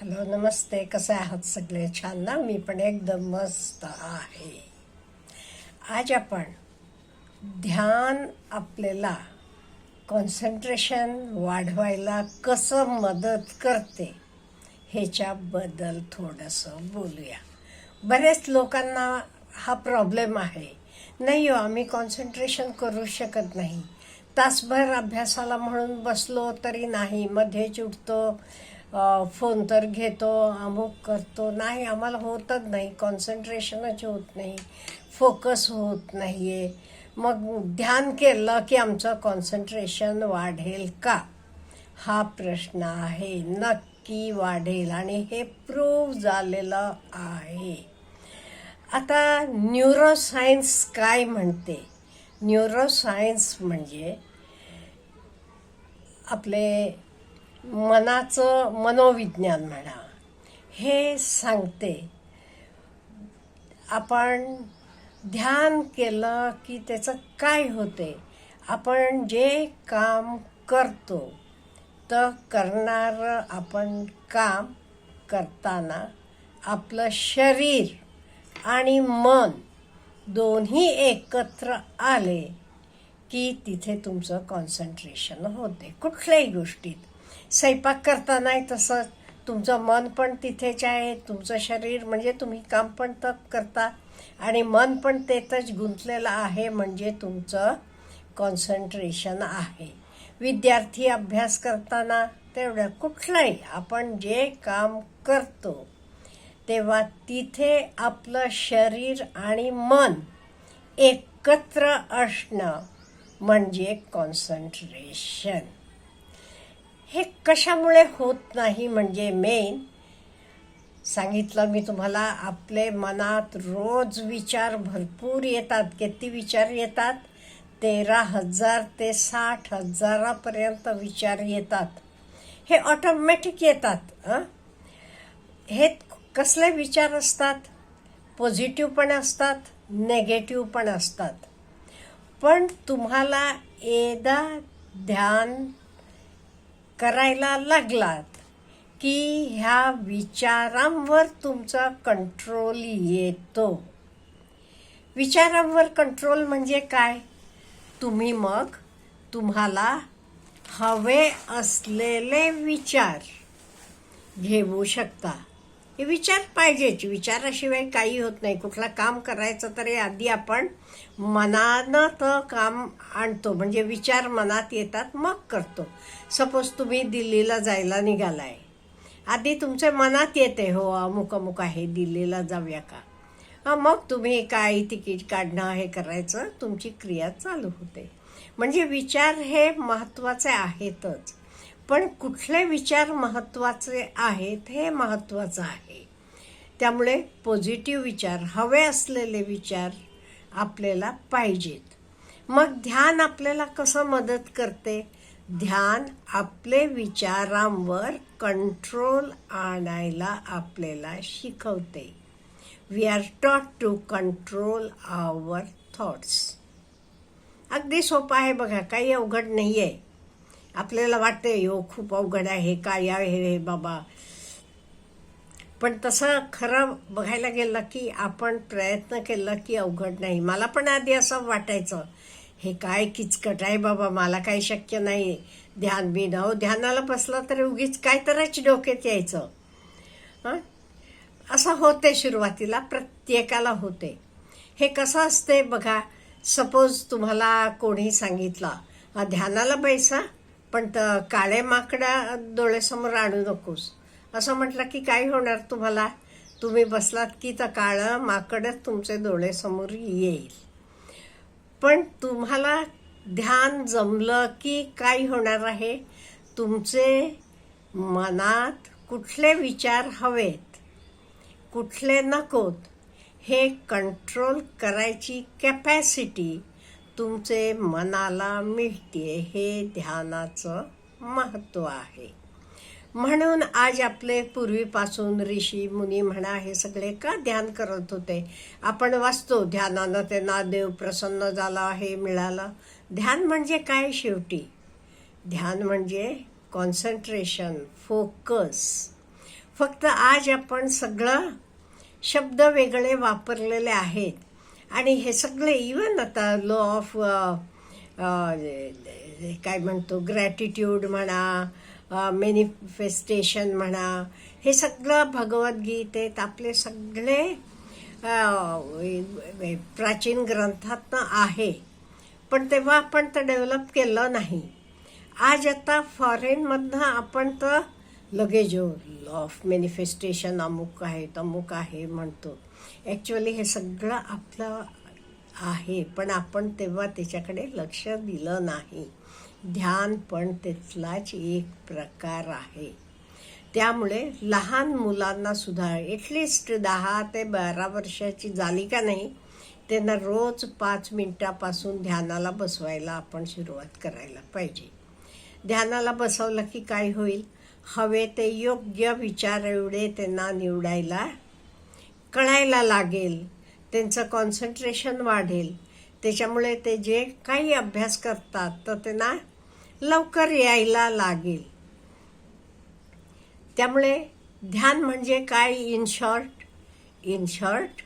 Hello नमस्ते. कसे आहात सगळे? छान ना? मी पण एकदम मस्त आहे. आज आपण ध्यान आपल्याला कॉन्सन्ट्रेशन वाढवायला कसं मदत करते ह्याच्याबद्दल थोडंसं बोलूया. बरेच लोकांना हा प्रॉब्लेम आहे. नाही हो आम्ही कॉन्सन्ट्रेशन करू शकत नाही. तासभर अभ्यासाला म्हणून बसलो तरी नाही. मध्येच उठतो. फोन तर घेतो अमुक करतो. नाही आम्हाला होतच नाही. कॉन्सन्ट्रेशनच होत नाही. फोकस होत नाही आहे मग ध्यान केलं की आमचं कॉन्सन्ट्रेशन वाढेल का? हा प्रश्न आहे. नक्की वाढेल. आणि हे प्रूव्ह झालेलं आहे. आता न्यूरोसायन्स काय म्हणते? न्यूरोसायन्स म्हणजे आपले मनाचं मनोविज्ञान म्हणा हे सांगते. आपण ध्यान केलं की त्याचं काय होते? आपण जे काम करतो तर करणारं आपण काम करताना आपलं शरीर आणि मन दोन्ही एकत्र आले की तिथे तुमचं कॉन्सन्ट्रेशन होते. कुठल्याही गोष्टीत. स्वयंपाक करतानाही तसं. तुमचं मन पण तिथेच आहे. तुमचं शरीर म्हणजे तुम्ही काम पण तर करता. आणि मन पण तेथंच गुंतलेलं आहे म्हणजे तुमचं कॉन्सन्ट्रेशन आहे. विद्यार्थी अभ्यास करताना तेवढं कुठलंही आपण जे काम करतो तेव्हा तिथे आपलं शरीर आणि मन एकत्र असणं म्हणजे कॉन्सन्ट्रेशन हे कशामुळे होत नाही म्हणजे मेन सांगितलं मी तुम्हाला आपले मनात रोज विचार भरपूर येतात किती विचार येतात? तेरा हजार ते साठ हजारापर्यंत विचार येतात. हे ऑटोमॅटिक येतात हे कसले विचार असतात? पॉझिटिव्ह पण असतात नेगेटिव्ह पण असतात. पण तुम्हाला एकदा ध्यान करायला लागलात की ह्या विचारांवर तुमचा कंट्रोल येतो. विचारांवर कंट्रोल म्हणजे काय? तुम्ही मग तुम्हाला हवे असलेले विचार घेऊ शकता. हे विचार पाहिजेच. विचाराशिवाय काही होत नाही. कुठला काम करायचं तरी आधी आपण मनानं तर काम आणतो. म्हणजे विचार मनात येतात मग करतो. सपोज तुम्ही दिल्लीला जायला निघालाय. आधी तुमच्या मनात येते हो अमुक अमुक आहे दिल्लीला जाऊया का? मग तुम्ही काय तिकीट काढणं हे करायचं तुमची क्रिया चालू होते. म्हणजे विचार हे महत्त्वाचे आहेतच. पण कुठले विचार महत्त्वाचे आहेत हे महत्त्वाचं आहे. त्यामुळे पॉझिटिव्ह विचार हवे असलेले विचार आपल्याला पाहिजेत. मग ध्यान आपल्याला कसं मदत करते? ध्यान आपले विचारांवर कंट्रोल आणायला आपल्याला शिकवते. We are taught to control our thoughts अगदी सोपं आहे बघा काही अवघड नाही आहे आपल्याला वाटते हो खूप अवघड आहे काय आहे हे बाबा. पण तसं खरं बघायला गेलं की आपण प्रयत्न केला की अवघड नाही. मला पण आधी असं वाटायचं हे काय किचकट आहे बाबा मला काही शक्य नाही. ध्यान बिन अहो ध्यानाला बसला तरी उगीच काय तरच डोक्यात यायचं. हां? असं होते सुरुवातीला प्रत्येकाला होते. हे कसं असते बघा सपोज तुम्हाला कोणी सांगितलं ध्यानाला बैसा पण काळे माकडा डोळ्यासमोर आणू नकोस. असं म्हटलं की काय होणार तुम्हाला? तुम्ही बसलात की तर काळं माकडच तुमचे डोळ्यासमोर येईल. पण तुम्हाला ध्यान जमलं की काय होणार आहे? तुमचे मनात कुठले विचार हवेत? कुठले नकोत? हे कंट्रोल करायची कॅपॅसिटी तुमचे मनाला मिळते हे ध्यानाचं महत्त्व आहे. म्हणून आज आपले पूर्वीपासून ऋषी मुनी म्हणा हे सगळे का ध्यान करत होते? आपण वाचतो ध्यानानं त्यांना देव प्रसन्न झाला हे मिळालं. ध्यान म्हणजे काय शेवटी? ध्यान म्हणजे कॉन्सन्ट्रेशन फोकस फक्त आज आपण सगळं शब्द वेगळे वापरलेले आहेत. आणि हे सगळे इवन आता लॉ ऑफ uh, uh, काय म्हणतो ग्रॅटिट्यूड म्हणा uh, मॅनिफेस्टेशन म्हणा हे सगळं भगवद्गीतेत आपले सगळे प्राचीन ग्रंथातनं आहे. पण तेव्हा आपण ते डेव्हलप केलं नाही. आज आता फॉरेनमधनं आपण तर लगेच लॉ ऑफ मॅनिफेस्टेशन अमुक आहे तमुक आहे म्हणतो. ॲक्च्युअली हे सगळं आपलं आहे पण आपण तेव्हा त्याच्याकडे लक्ष दिलं नाही. ध्यान पण तिथलाच एक प्रकार आहे. त्यामुळे लहान मुलांना सुद्धा एटलिस्ट दहा ते बारा वर्षाची झाली का नाही त्यांना रोज पाच मिनटापासून ध्यानाला बसवायला आपण सुरुवात करायला पाहिजे. ध्यानाला बसवलं की काय होईल? हवे ते योग्य विचार एवढे त्यांना निवडायला कळायला लागेल. त्यांचं कॉन्सन्ट्रेशन वाढेल. त्याच्यामुळे ते जे काही अभ्यास करतात तर त्यांना लवकर यायला लागेल. त्यामुळे ध्यान म्हणजे काय? इन शॉर्ट इन शॉर्ट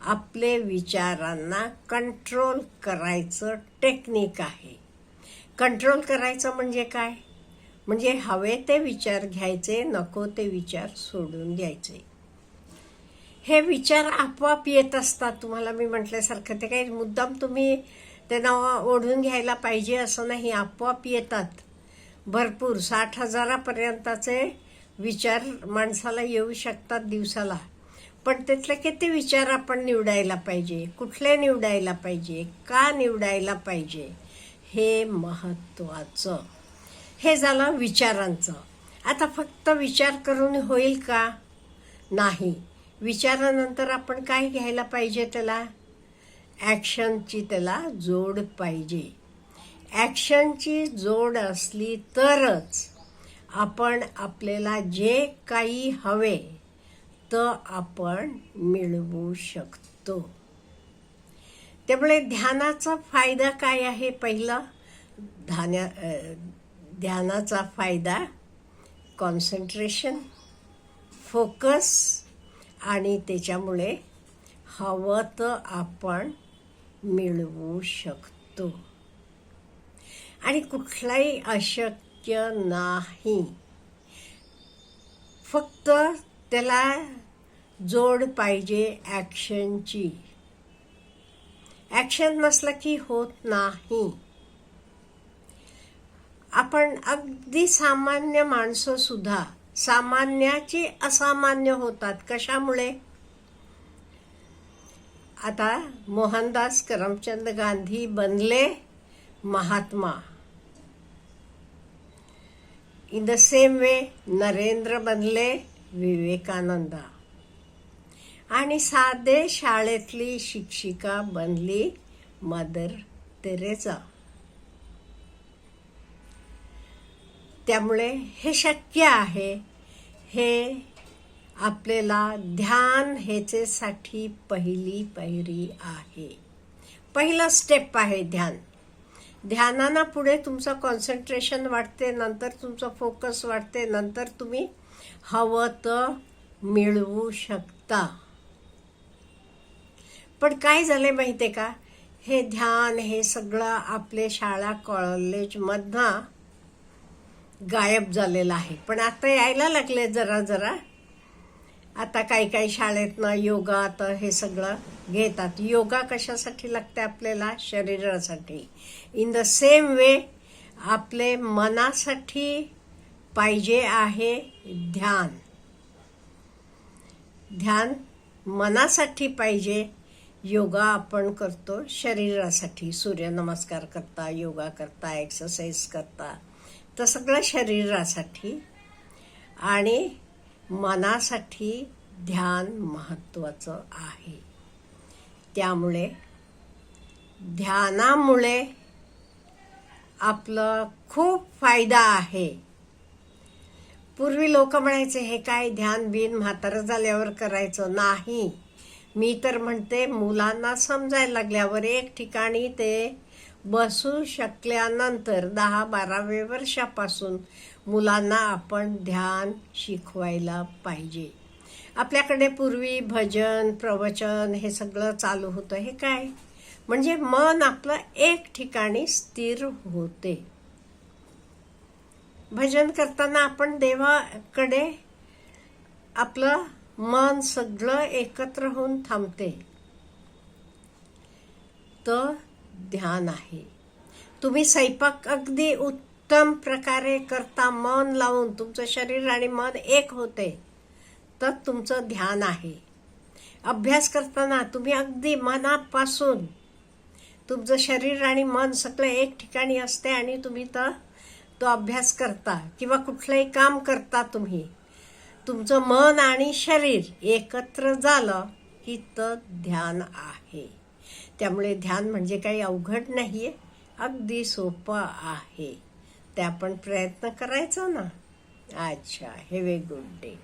आपले विचारांना कंट्रोल करायचं टेक्निक आहे. कंट्रोल करायचं म्हणजे काय? म्हणजे हवे ते विचार घ्यायचे नको ते विचार सोडून द्यायचे हे विचार आपोआप येत असतात. तुम्हाला मी म्हटल्यासारखं ते काही मुद्दाम तुम्ही त्यांना ओढून घ्यायला पाहिजे असं नाही. आपोआप येतात. भरपूर साठ हजारापर्यंतचे विचार माणसाला येऊ शकतात दिवसाला. पण त्यातले किती विचार आपण निवडायला पाहिजे? कुठले निवडायला पाहिजे? का निवडायला पाहिजे? हे महत्त्वाचं. हे झालं विचारांचं. आता फक्त विचार करून होईल का? नाही. विचारानंतर आपण काय घ्यायला पाहिजे त्याला? ॲक्शनची त्याला जोड पाहिजे. ॲक्शनची जोड असली तरच आपण आपल्याला जे काही हवे तर आपण मिळवू शकतो. त्यामुळे ध्यानाचा फायदा काय आहे पहिला? ध्याना ध्यानाचा फायदा कॉन्सन्ट्रेशन फोकस आणि त्याच्यामुळे हवं तर आपण मिळवू शकतो. आणि कुठलाही अशक्य नाही. फक्त त्याला जोड पाहिजे ॲक्शनची ॲक्शन नसलं की होत नाही. आपण अगदी सामान्य माणसं सुद्धा सामान्याची असामान्य होतात. कशामुळे? आता मोहनदास करमचंद गांधी बनले Mahatma. In the same way Narendra बनले विवेकानंदा. आणि साधे शाळेतली शिक्षिका बनली मदर तेरेचा त्यामुळे हे शक्य आहे. हे आपल्याला ध्यान ह्याचेसाठी पहिली पायरी आहे. पहिलं स्टेप आहे ध्यान. ध्यानाना पुढे तुमचं कॉन्सन्ट्रेशन वाढते नंतर तुमचं फोकस वाढते नंतर तुम्ही हवं तर मिळवू शकता. पण काय झालं माहिती आहे का? हे ध्यान हे सगळं आपले शाळा कॉलेजमधनं गायब झालेला आहे. पण आता यायला लागले जरा जरा. आता काही काही शाळेतनं योगा तर हे सगळं घेतात. योगा कशासाठी लागते आपल्याला? शरीरासाठी. इन द सेम वे आपले मनासाठी पाहिजे आहे ध्यान. ध्यान मनासाठी पाहिजे. योगा आपण करतो शरीरासाठी. सूर्यनमस्कार करता योगा करता एक्सरसाइज करता. तर सगळं शरीरासाठी आणि मनासाठी ध्यान महत्त्वाचं आहे. त्यामुळे ध्यानामुळे आपलं खूप फायदा आहे. पूर्वी लोक म्हणायचे हे काय ध्यान बिन म्हातारं झाल्यावर करायचं नाही. मी तर म्हणते मुलांना समजायला लागल्यावर एक ठिकाणी ते बसू शकल्यानंतर दहा बाराव्या वर्षापासून मुलांना आपण ध्यान शिकवायला पाहिजे. आपल्याकडे पूर्वी भजन प्रवचन हे सगळं चालू होतं. हे काय? म्हणजे मन आपलं एक ठिकाणी स्थिर होते. भजन करताना आपण देवाकडे आपलं मन सगळं एकत्र होऊन थांबते. तर ध्यान आहे. तुम्ही स्वयंपाक अगदी उत्तम प्रकारे करता मन लावून तुमचं शरीर आणि मन एक होते तर तुमचं ध्यान आहे. अभ्यास करताना तुम्ही अगदी मनापासून तुमचं शरीर आणि मन सगळं एक ठिकाणी असते आणि तुम्ही तर तो अभ्यास करता किंवा कुठलंही काम करता तुम्ही. तुमचं मन आणि शरीर एकत्र झालं की तर ध्यान आहे. त्यामुळे ध्यान म्हणजे काही अवघड नाही आहे अगदी सोपं आहे. ते आपण प्रयत्न करायचा ना? अच्छा हॅव ए गुड डे